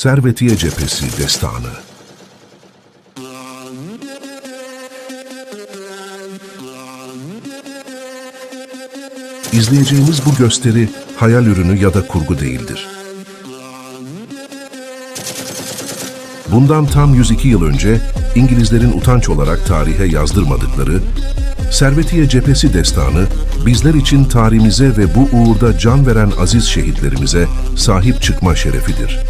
Servetiye Cephesi Destanı İzleyeceğimiz bu gösteri hayal ürünü ya da kurgu değildir. Bundan tam 102 yıl önce İngilizlerin utanç olarak tarihe yazdırmadıkları Servetiye Cephesi destanı bizler için tarihimize ve bu uğurda can veren aziz şehitlerimize sahip çıkma şerefidir.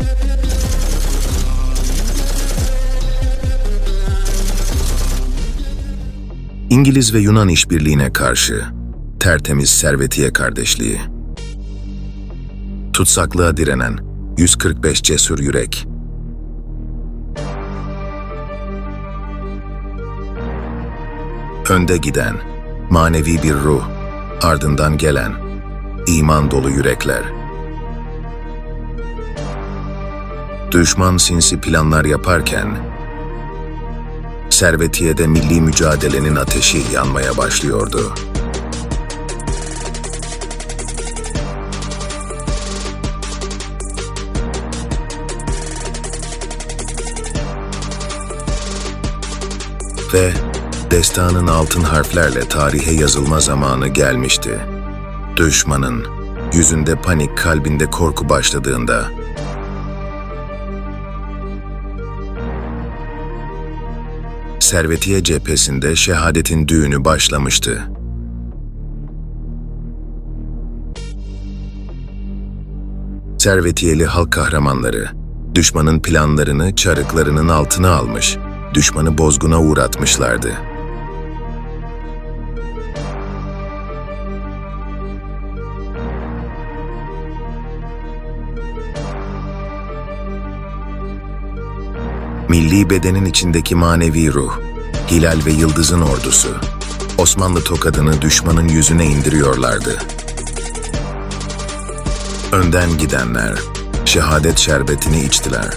İngiliz ve Yunan işbirliğine karşı tertemiz Servetiye kardeşliği. Tutsaklığa direnen 145 cesur yürek. Önde giden manevi bir ruh, ardından gelen iman dolu yürekler. Düşman sinsi planlar yaparken Servetiye'de milli mücadelenin ateşi yanmaya başlıyordu. Ve destanın altın harflerle tarihe yazılma zamanı gelmişti. Düşmanın yüzünde panik, kalbinde korku başladığında Servetiye cephesinde şehadetin düğünü başlamıştı. Servetiyeli halk kahramanları, düşmanın planlarını çarıklarının altına almış, düşmanı bozguna uğratmışlardı. Milli bedenin içindeki manevi ruh, Hilal ve Yıldız'ın ordusu, Osmanlı tokadını düşmanın yüzüne indiriyorlardı. Önden gidenler, şehadet şerbetini içtiler.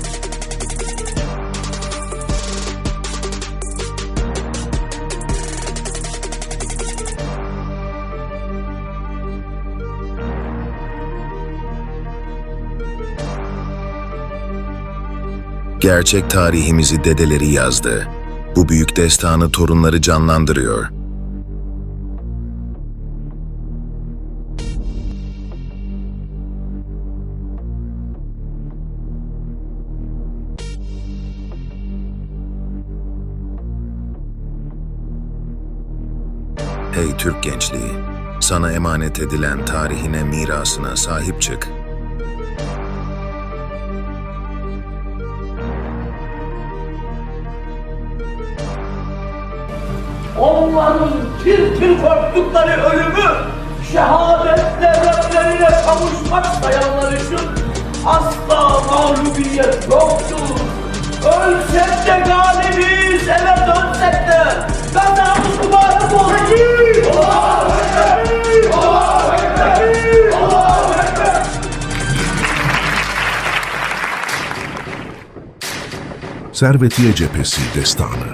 Gerçek tarihimizi dedeleri yazdı. Bu büyük destanı torunları canlandırıyor. Hey Türk gençliği, sana emanet edilen tarihine, mirasına sahip çık. Onların tir tir korktukları ölümü şehadetle Rablerine kavuşmak sayanlar için asla mağlubiyet yoktur. Ölsek de galibiz, eve dönsek de kazamız mübarek olsun. Ekber! Servetiye Cephesi Destanı